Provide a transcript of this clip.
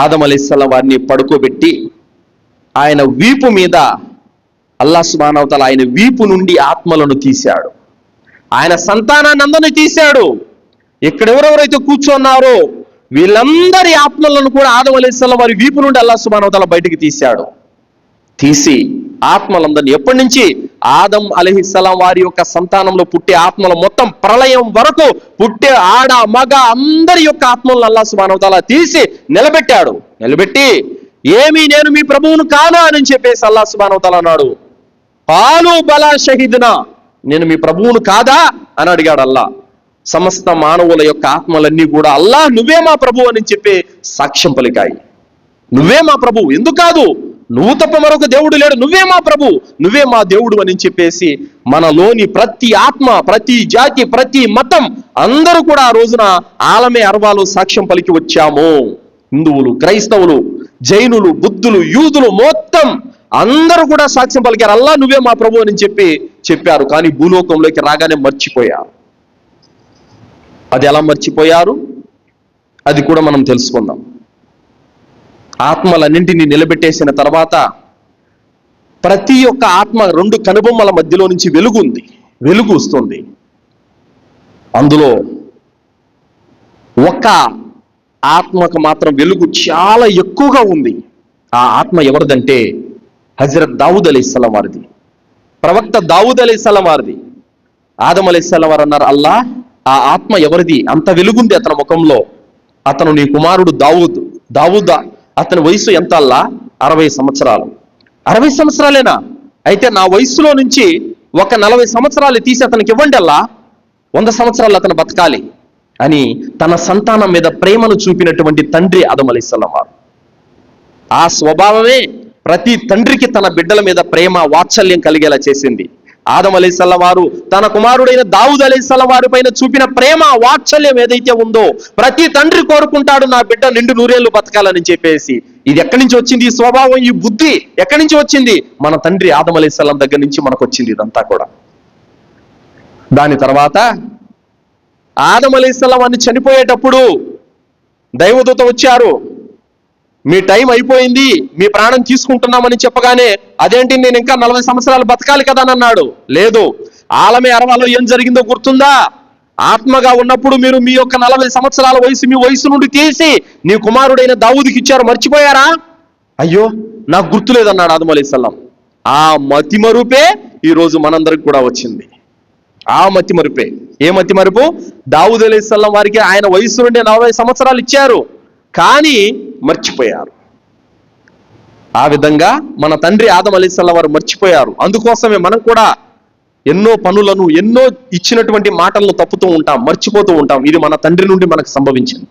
ఆదం అలీస్లం వారిని పడుకోబెట్టి ఆయన వీపు మీద అల్లా సుబానవతల ఆయన వీపు నుండి ఆత్మలను తీశాడు. ఆయన సంతానాన్ని అందరినీ తీశాడు. ఎక్కడెవరెవరైతే కూర్చున్నారో వీళ్ళందరి ఆత్మలను కూడా ఆదం అలీస్లం వారి వీపు నుండి అల్లా సుబానవతల బయటికి తీశాడు. తీసి ఆత్మలందరినీ ఎప్పటి నుంచి? ఆదం అలహిస్సలాం వారి యొక్క సంతానంలో పుట్టే ఆత్మల మొత్తం ప్రళయం వరకు పుట్టే ఆడ మగ అందరి యొక్క ఆత్మలను అల్లా సుబానవతాల తీసి నిలబెట్టాడు. నిలబెట్టి ఏమి నేను మీ ప్రభువును కాను అని చెప్పేసి అల్లా సుబానవతాల అన్నాడు. పాలు బలా షహీదునా నేను మీ ప్రభువును కాదా? అని అడిగాడు అల్లా. సమస్త మానవుల యొక్క ఆత్మలన్నీ కూడా అల్లా నువ్వే మా ప్రభు అని చెప్పి సాక్ష్యం పలికాయి. నువ్వే మా ప్రభు ఎందుకు కాదు? నువ్వు తప్ప మరొక దేవుడు లేడు. నువ్వే మా ప్రభు. నువ్వే మా దేవుడు అని చెప్పేసి మనలోని ప్రతి ఆత్మ ప్రతి జాతి ప్రతి మతం అందరూ కూడా ఆ రోజున ఆలమే అర్వాలు సాక్ష్యం పలికి వచ్చాము. హిందువులు క్రైస్తవులు జైనులు బుద్ధులు యూదులు మొత్తం అందరూ కూడా సాక్ష్యం పలికారు. అల్లా నువ్వే మా ప్రభు అని చెప్పి చెప్పారు. కానీ భూలోకంలోకి రాగానే మర్చిపోయారు. అది ఎలా మర్చిపోయారు? అది కూడా మనం తెలుసుకుందాం. ఆత్మలన్నింటినీ నిలబెట్టేసిన తర్వాత ప్రతి ఒక్క ఆత్మ రెండు కనుబొమ్మల మధ్యలో నుంచి వెలుగు ఉంది వెలుగు వస్తుంది అందులో ఒక ఆత్మకు మాత్రం వెలుగు చాలా ఎక్కువగా ఉంది. ఆ ఆత్మ ఎవరిదంటే హజరత్ దావుద్ అలీస్లం వారిది. ప్రవక్త దావుద్ అలీస్లం వారిది. ఆదం అలీస్లం వారు అన్నారు అల్లా ఆ ఆత్మ ఎవరిది? అంత వెలుగుంది అతని ముఖంలో. అతను నీ కుమారుడు దావూద్ దావుద్ అతని వయసు ఎంత అల్లా అరవై సంవత్సరాలు. అరవై సంవత్సరాలేనా? అయితే నా వయసులో నుంచి ఒక నలభై సంవత్సరాలు తీసి అతనికి ఇవ్వండి అల్లా. వంద సంవత్సరాలు అతను బతకాలి. అని తన సంతానం మీద ప్రేమను చూపినటువంటి తండ్రి ఆదం అలీస్లం వారు. ఆ స్వభావమే ప్రతి తండ్రికి తన బిడ్డల మీద ప్రేమ వాత్సల్యం కలిగేలా చేసింది. ఆదం అలీసల్లం వారు తన కుమారుడైన దావుద్ అలీసల్లం వారి పైన చూపిన ప్రేమ వాత్సల్యం ఏదైతే ఉందో ప్రతి తండ్రి కోరుకుంటాడు నా బిడ్డ నిండు నూరేళ్ళు బతకాలని చెప్పేసి. ఇది ఎక్కడి నుంచి వచ్చింది? ఈ స్వభావం ఈ బుద్ధి ఎక్కడి నుంచి వచ్చింది? మన తండ్రి ఆదం అలీసల్లం దగ్గర నుంచి మనకు వచ్చింది ఇదంతా కూడా. దాని తర్వాత ఆదం అలీసల్లం అని చనిపోయేటప్పుడు దైవదూత వచ్చారు. మీ టైం అయిపోయింది మీ ప్రాణం తీసుకుంటున్నామని చెప్పగానే అదేంటి నేను ఇంకా నలభై సంవత్సరాలు బతకాలి కదా అని అన్నాడు. లేదు ఆలమే అరవాలో ఏం జరిగిందో గుర్తుందా? ఆత్మగా ఉన్నప్పుడు మీరు మీ యొక్క నలభై సంవత్సరాల వయసు మీ వయసు నుండి తీసి నీ కుమారుడైన దావుదికి ఇచ్చారు మర్చిపోయారా? అయ్యో నాకు గుర్తులేదన్నాడు ఆదం అలీసల్లం ఆ మతి మరుపే ఈరోజు మనందరికి కూడా వచ్చింది. ఆ మతి మరుపే ఏ మతి మరుపు దావుద్ అలీసల్లం వారికి ఆయన వయసు నుండి నలభై సంవత్సరాలు ఇచ్చారు. కానీ మర్చిపోయారు. ఆ విధంగా మన తండ్రి ఆదం అలీసల్లా వారు మర్చిపోయారు. అందుకోసమే మనం కూడా ఎన్నో పనులను ఎన్నో ఇచ్చినటువంటి మాటలను తప్పుతూ ఉంటాం మర్చిపోతూ ఉంటాం. ఇది మన తండ్రి నుండి మనకు సంభవించింది.